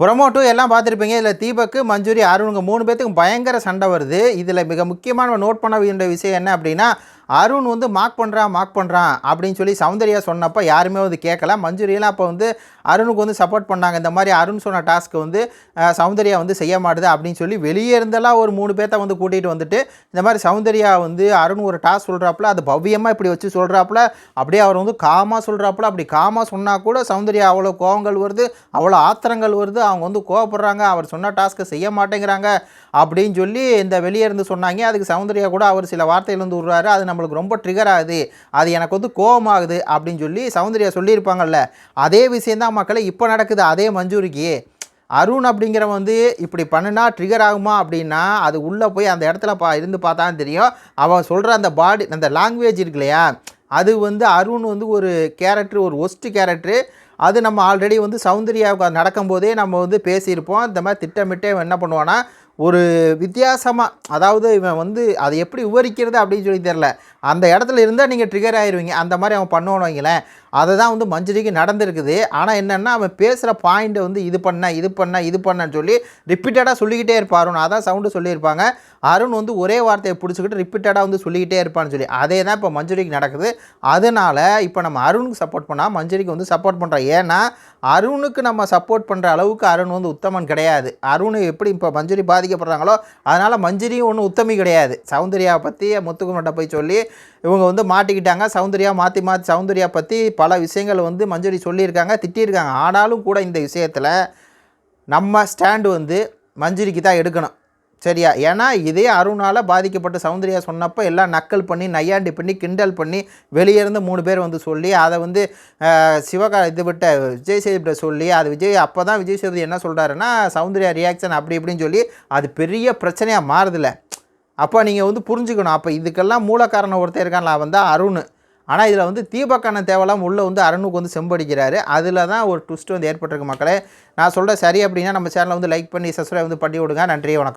Promo two எல்லாம் பார்த்துருப்பீங்க. இதில் தீபக்கு மஞ்சுரி அருணுங்க மூணு பேர்த்துக்கும் பயங்கர சண்டை வருது. இதில் மிக முக்கியமான நோட் பண்ண வேண்டிய விஷயம் என்ன அப்படின்னா அருண் வந்து மார்க் பண்ணுறான் மார்க் பண்ணுறான் அப்படின்னு சொல்லி சௌந்தர்யா சொன்னப்போ யாருமே வந்து கேட்கல. மஞ்சுரியெல்லாம் அப்போ வந்து அருணுக்கு வந்து சப்போர்ட் பண்ணாங்க. இந்த மாதிரி அருண் சொன்ன டாஸ்க்கு வந்து சௌந்தர்யா வந்து செய்ய மாட்டுது அப்படின்னு சொல்லி வெளியே இருந்தெல்லாம் ஒரு மூணு பேர்த்த வந்து கூட்டிகிட்டு வந்துட்டு இந்த மாதிரி சௌந்தர்யா வந்து அருண் ஒரு டாஸ்க் சொல்கிறாப்புல அது பவ்யமாக இப்படி வச்சு சொல்கிறாப்புல அப்படியே அவர் வந்து காமாக சொல்கிறாப்புல அப்படி காமாக சொன்னால் கூட சௌந்தர்யா அவ்வளோ கோபங்கள் வருது அவ்வளோ ஆத்திரங்கள் வருது. அவங்க வந்து கோவப்படுறாங்க. அவர் சொன்ன டாஸ்க்கை செய்ய மாட்டேங்கிறாங்க அப்படின்னு சொல்லி இந்த வெளியே இருந்து சொன்னாங்க. அதுக்கு சௌந்தர்யா கூட அவர் சில வார்த்தைகள் வந்து விடுறாரு. அது நம்மளுக்கு ரொம்ப ட்ரிகர் ஆகுது. அது எனக்கு வந்து கோபமாகுது அப்படின்னு சொல்லி சௌந்தர்யா சொல்லியிருப்பாங்கல்ல. அதே விஷயந்தான் மக்களை இப்போ நடக்குது. அதே மஞ்சூரிக்கு. அருண் அப்படிங்கிறவன் வந்து இப்படி பண்ணுனா ட்ரிகர் ஆகுமா அப்படின்னா அது உள்ளே போய் அந்த இடத்துல பா இருந்து பார்த்தான்னு தெரியும். அவன் சொல்கிற அந்த பாடி அந்த லாங்குவேஜ் இருக்கு இல்லையா? அது வந்து அருண் வந்து ஒரு கேரக்டர் ஒரு ஒஸ்ட்டு கேரக்டரு அது நம்ம ஆல்ரெடி வந்து சௌந்தர்யாவுக்கு நடக்கும்போதே நம்ம வந்து பேசியிருப்போம். இந்த மாதிரி திட்டமிட்டே என்ன பண்ணுவான்னா ஒரு வித்தியாசமாக அதாவது இவன் வந்து அதை எப்படி விவரிக்கிறது அப்படின்னு சொல்லி தெரில அந்த இடத்துல இருந்தால் நீங்கள் ட்ரிகர் ஆயிடுவீங்க அந்த மாதிரி அவன் பண்ணுவோன்னு வைங்களேன். அதை தான் வந்து மஞ்சரிக்கு நடந்திருக்குது. ஆனால் என்னென்னா அவன் பேசுகிற பாயிண்ட்டை வந்து இது பண்ண இது பண்ண இது பண்ணன்னு சொல்லி ரிப்பீட்டடாக சொல்லிக்கிட்டே இருப்பாருன்னு அருண் அதான் சவுண்டு சொல்லியிருப்பாங்க. அருண் வந்து ஒரே வார்த்தையை பிடிச்சிக்கிட்டு ரிப்பீட்டடாக வந்து சொல்லிக்கிட்டே இருப்பான்னு சொல்லி. அதே தான் இப்போ மஞ்சுரிக்கு நடக்குது. அதனால் இப்போ நம்ம அருணுக்கு சப்போர்ட் பண்ணால் மஞ்சுரிக்கு வந்து சப்போர்ட் பண்ணுறோம் ஏன்னா அருணுக்கு நம்ம சப்போர்ட் பண்ணுற அளவுக்கு அருண் வந்து உத்தமன் கிடையாது. அருண் எப்படி இப்போ மஞ்சுரி பாதிக்கப்படுறாங்களோ அதனால் மஞ்சுரியும் ஒன்றும் உத்தமி கிடையாது. சௌந்தர்யாவை பற்றி முத்துக்குமட்டை போய் சொல்லி இவங்க வந்து மாட்டிக்கிட்டாங்க. சௌந்தர்யா மாற்றி மாற்றி சௌந்தர்யா பற்றி பல விஷயங்கள் வந்து மஞ்சுரி சொல்லியிருக்காங்க திட்டியிருக்காங்க. ஆனாலும் கூட இந்த விஷயத்தில் நம்ம ஸ்டாண்டு வந்து மஞ்சுரிக்கு தான் எடுக்கணும். சரியா? ஏன்னா இதே அருணால் பாதிக்கப்பட்ட சௌந்தர்யா சொன்னப்போ எல்லாம் நக்கல் பண்ணி நையாண்டி பண்ணி கிண்டல் பண்ணி வெளியே இருந்து மூணு பேர் வந்து சொல்லி அதை வந்து சிவகா இது விட்ட விஜய் சேதுபதிட்ட சொல்லி அது விஜய் அப்போ தான் விஜய் சேதுபதி என்ன சொல்கிறாருன்னா சௌந்தர்யா ரியாக்ஷன் அப்படி இப்படின்னு சொல்லி அது பெரிய பிரச்சனையாக மாறுதில்ல. அப்போ நீங்கள் வந்து புரிஞ்சுக்கணும். அப்போ இதுக்கெல்லாம் மூல காரணம் ஒருத்தர் இருக்கான்ல அவன் தான் அருண். ஆனால் இதில் வந்து தீபக்கான தேவலாம் உள்ளே வந்து அருணுக்கு வந்து செம்படிக்கிறாரு. அதில் தான் ஒரு ட்விஸ்ட் வந்து ஏற்பட்டிருக்கு மக்களே. நான் சொல்கிற சரி அப்படின்னா நம்ம சேனலை வந்து லைக் பண்ணி சப்ஸ்கிரைப் வந்து பண்ணி விடுங்க. நன்றி வணக்கம்.